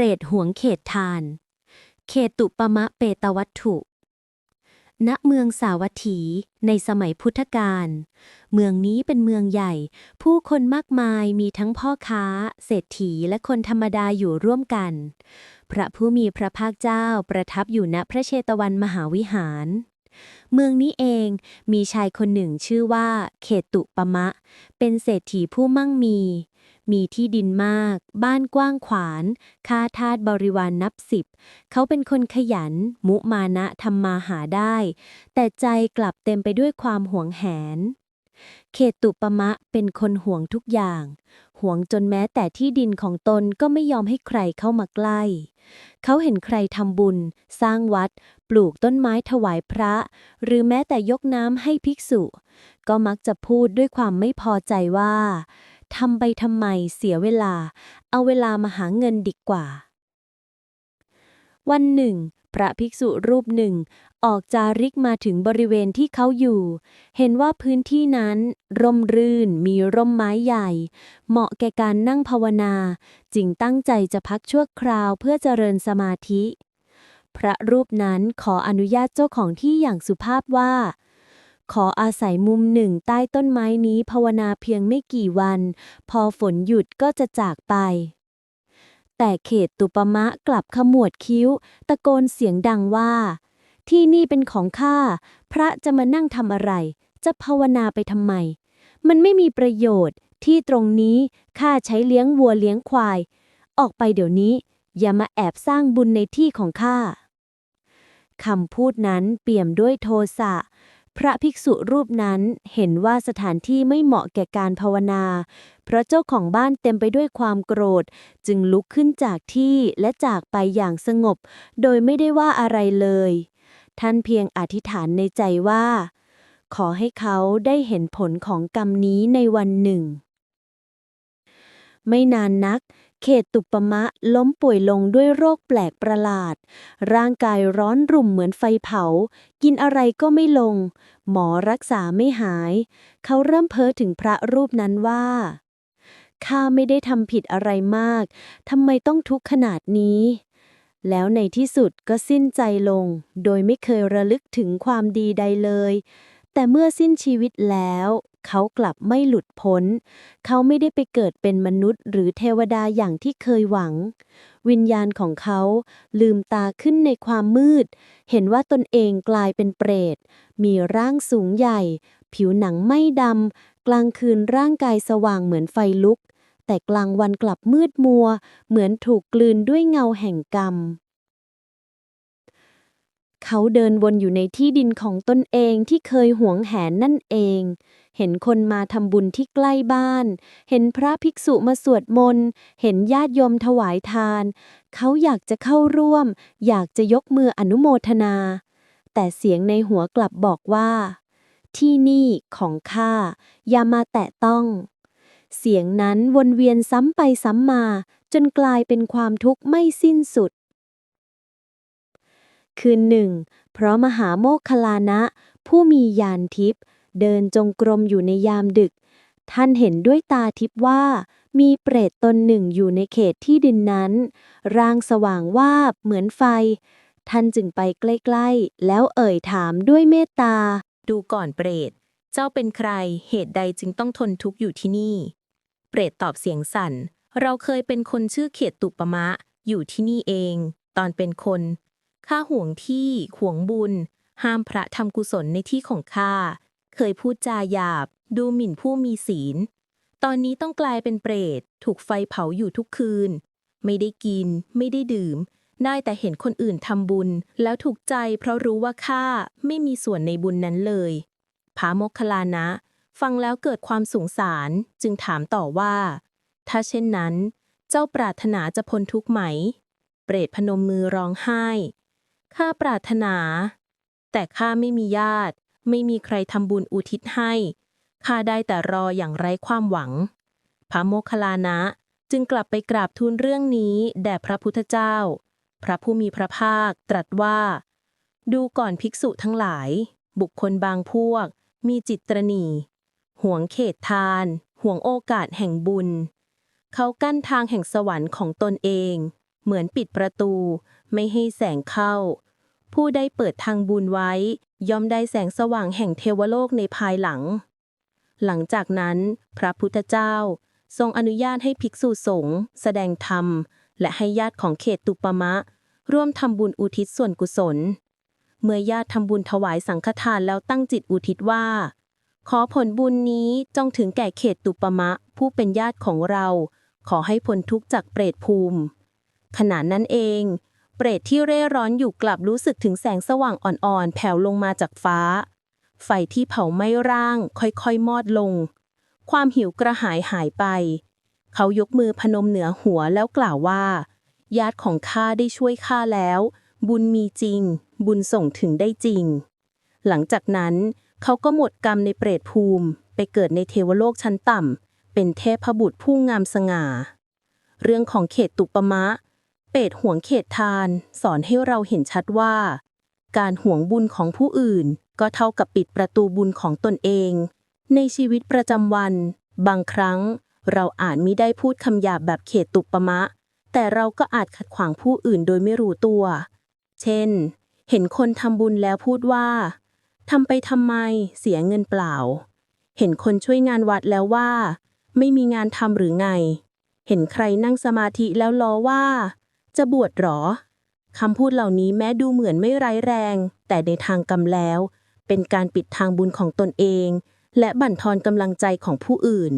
รตห่วงเขตทาน เขตุปมะเปตวัตถุ ณ เมืองสาวัตถีในสมัยพุทธกาล เมืองนี้เป็นเมืองใหญ่ ผู้คนมากมายมีทั้งพ่อค้า เศรษฐีและคนธรรมดาอยู่ร่วมกัน พระผู้มีพระภาคเจ้าประทับอยู่ณพระเชตวันมหาวิหาร เมืองนี้เองมีชายคนหนึ่งชื่อว่า เขตุปมะ เป็นเศรษฐีผู้มั่งมี มีที่ดินมาก บ้านกว้างขวางค่าทาสบริวารนนับสิบ เขาเป็นคนขยัน มุมานะทำมาหาได้ แต่ใจกลับเต็มไปด้วยความหวงแหน เขตุปมะเป็นคนห่วงทุกอย่าง ห่วงจนแม้แต่ที่ดินของตนก็ไม่ยอมให้ใครเข้ามาใกล้ เขาเห็นใครทำบุญ สร้างวัด ปลูกต้นไม้ถวายพระ หรือแม้แต่ยกน้ำให้ภิกษุ ก็มักจะพูดด้วยความไม่พอใจว่า ทำไปทำไมเสียเวลา เอาเวลามาหาเงินดีกว่า วันหนึ่ง พระภิกษุรูปหนึ่ง ออกจาริกมาถึงบริเวณที่เขาอยู่ เห็นว่าพื้นที่นั้น ร่มรื่นมีร่มไม้ใหญ่ เหมาะแก่การนั่งภาวนา จึงตั้งใจจะพักชั่วคราวเพื่อเจริญสมาธิ พระรูปนั้นขออนุญาตเจ้าของที่อย่างสุภาพว่า ขออาศัยมุมหนึ่งใต้ต้นไม้นี้ภาวนาเพียงไม่กี่วัน พอฝนหยุดก็จะจากไป แต่เขตตุปมะกลับขมวดคิ้ว ตะโกนเสียงดังว่า ที่นี่เป็นของข้า พระจะมานั่งทำอะไร จะภาวนาไปทำไม มันไม่มีประโยชน์ที่ตรงนี้ข้าใช้เลี้ยงวัวเลี้ยงควาย ออกไปเดี๋ยวนี้ อย่ามาแอบสร้างบุญในที่ของข้าคำพูดนั้นเปี่ยมด้วยโทสะ พระภิกษุรูปนั้นเห็นว่าสถานที่ไม่เหมาะแก่การภาวนา เพราะเจ้าของบ้านเต็มไปด้วยความโกรธ จึงลุกขึ้นจากที่และจากไปอย่างสงบ โดยไม่ได้ว่าอะไรเลย ท่านเพียงอธิษฐานในใจว่า ขอให้เขาได้เห็นผลของกรรมนี้ในวันหนึ่ง ไม่นานนัก เขตตุปมะล้มป่วยลงด้วยโรคแปลกประหลาด ร่างกายร้อนรุ่มเหมือนไฟเผา กินอะไรก็ไม่ลง หมอรักษาไม่หาย เขาเริ่มเพ้อถึงพระรูปนั้นว่าข้าไม่ได้ทำผิดอะไรมาก ทำไมต้องทุกข์ขนาดนี้ แล้วในที่สุดก็สิ้นใจลง โดยไม่เคยระลึกถึงความดีใดเลย แต่เมื่อสิ้นชีวิตแล้ว เขากลับไม่หลุดพ้น เขาไม่ได้ไปเกิดเป็นมนุษย์ หรือเทวดาอย่างที่เคยหวัง วิญญาณของเขาลืมตาขึ้นในความมืด เห็นว่าตนเองกลายเป็นเปรต มีร่างสูงใหญ่ ผิวหนังไม่ดำ กลางคืนร่างกายสว่างเหมือนไฟลุก แต่กลางวันกลับมืดมัว เหมือนถูกกลืนด้วยเงาแห่งกรรม เขาเดินวนอยู่ในที่ดินของตนเองที่เคยหวงแหนนั่นเอง เห็นคนมาทำบุญที่ใกล้บ้าน เห็นพระภิกษุมาสวดมนต์ เห็นญาติโยมถวายทาน เขาอยากจะเข้าร่วม อยากจะยกมืออนุโมทนา แต่เสียงในหัวกลับบอกว่า ที่นี่ของข้าอย่ามาแตะต้อง เสียงนั้นวนเวียนซ้ำไปซ้ำมา จนกลายเป็นความทุกข์ไม่สิ้นสุด คืนหนึ่ง เพราะมหาโมคคลานะ ผู้มีญาณทิพย์เดินจงกรมอยู่ในยามดึก ท่านเห็นด้วยตาทิพย์ว่า มีเปรตตนหนึ่งอยู่ในเขตที่ดินนั้น ร่างสว่างวาบเหมือนไฟ ท่านจึงไปใกล้ๆ แล้วเอ่ยถามด้วยเมตตา ดูก่อนเปรต เจ้าเป็นใคร เหตุใดจึงต้องทนทุกข์อยู่ที่นี่ เปรตตอบเสียงสั่น เราเคยเป็นคนชื่อเขตตุปมะ อยู่ที่นี่เอง ตอนเป็นคน ข้าห่วงที่ห่วงบุญ ห้ามพระทำกุศลในที่ของข้า เคยพูดจาหยาบ ดูหมิ่นผู้มีศีล ตอนนี้ต้องกลายเป็นเปรต ถูกไฟเผาอยู่ทุกคืน ไม่ได้กิน ไม่ได้ดื่ม ได้แต่เห็นคนอื่นทำบุญ แล้วถูกใจเพราะรู้ว่าข้าไม่มีส่วนในบุญนั้นเลย พระโมคคัลลานะ ฟังแล้วเกิดความสงสารจึงถามต่อว่า ถ้าเช่นนั้น เจ้าปรารถนาจะพ้นทุกข์ไหม เปรตพนมมือร้องไห้ ข้าปรารถนา แต่ข้าไม่มีญาติ ไม่มีใครทำบุญอุทิศให้ข้าได้แต่รออย่างไร้ความหวัง พระโมคคัลลานะจึงกลับไปกราบทูลเรื่องนี้แด่พระพุทธเจ้า พระผู้มีพระภาคตรัสว่า ดูก่อนภิกษุทั้งหลาย บุคคลบางพวก มีจิตตรณีห่วงเขตทาน ห่วงโอกาสแห่งบุญ เขากั้นทางแห่งสวรรค์ของตนเอง เหมือนปิดประตู ไม่ให้แสงเข้า ผู้ได้เปิดทางบุญไว้ ย่อมได้แสงสว่างแห่งเทวโลกในภายหลัง หลังจากนั้น พระพุทธเจ้า ทรงอนุญาตให้ภิกษุสงฆ์แสดงธรรม และให้ญาติของเขตตุปมะ ร่วมทำบุญอุทิศส่วนกุศล เมื่อญาติทำบุญถวายสังฆทานแล้วตั้งจิตอุทิศว่า ขอผลบุญนี้จงถึงแก่เขตตุปมะ ผู้เป็นญาติของเรา ขอให้พ้นทุกข์จากเปรตภูมิ ขณะนั้นเอง เปรตที่เร่ร่อนอยู่กลับรู้สึกถึงแสงสว่างอ่อนๆ แผ่วลงมาจากฟ้า ไฟที่เผาไหม้ร่าง ค่อยๆ มอดลง ความหิวกระหายหายไป เขายกมือพนมเหนือหัวแล้วกล่าวว่า ญาติของข้าได้ช่วยข้าแล้ว บุญมีจริง บุญส่งถึงได้จริง หลังจากนั้น เขาก็หมดกรรมในเปรตภูมิ ไปเกิดในเทวโลกชั้นต่ำเป็นเทพบุตรผู้งามสง่า เรื่องของเขตตุปมะ ปตห่วงเขตทาน สอนให้เราเห็นชัดว่า การห่วงบุญของผู้อื่น ก็เท่ากับปิดประตูบุญของตนเอง ในชีวิตประจำวัน บางครั้ง เราอาจมิได้พูดคำหยาบแบบเขตตุปมะ แต่เราก็อาจขัดขวางผู้อื่นโดยไม่รู้ตัว เช่น เห็นคนทำบุญแล้วพูดว่าทำไปทำไม เสียเงินเปล่า เห็นคนช่วยงานวัดแล้วว่า ไม่มีงานทำหรือไง เห็นใครนั่งสมาธิแล้วล้อว่า จะบวชหรอ คำพูดเหล่านี้แม้ดูเหมือนไม่ร้ายแรง แต่ในทางกรรมแล้ว เป็นการปิดทางบุญของตนเอง และบั่นทอนกำลังใจของผู้อื่น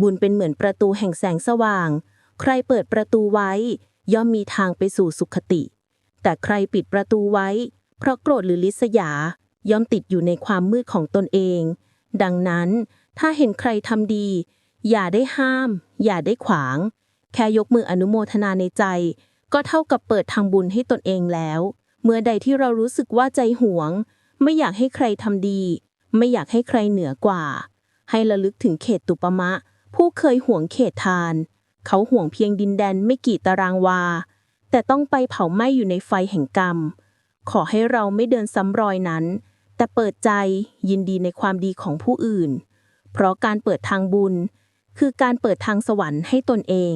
บุญเป็นเหมือนประตูแห่งแสงสว่าง ใครเปิดประตูไว้ ย่อมมีทางไปสู่สุขติ แต่ใครปิดประตูไว้ เพราะโกรธหรือลิษยา ย่อมติดอยู่ในความมืดของตนเอง ดังนั้น ถ้าเห็นใครทำดี อย่าได้ห้าม อย่าได้ขวางแค่ยกมืออนุโมทนาในใจ ก็เท่ากับเปิดทางบุญให้ตนเองแล้ว เมื่อใดที่เรารู้สึกว่าใจหวง ไม่อยากให้ใครทำดี ไม่อยากให้ใครเหนือกว่า ให้ระลึกถึงเขตตุปมะ ผู้เคยห่วงเขตทาน เขาห่วงเพียงดินแดนไม่กี่ตารางวา แต่ต้องไปเผาไหม้อยู่ในไฟแห่งกรรม ขอให้เราไม่เดินซ้ำรอยนั้น แต่เปิดใจยินดีในความดีของผู้อื่น เพราะการเปิดทางบุญ คือการเปิดทางสวรรค์ให้ตนเอง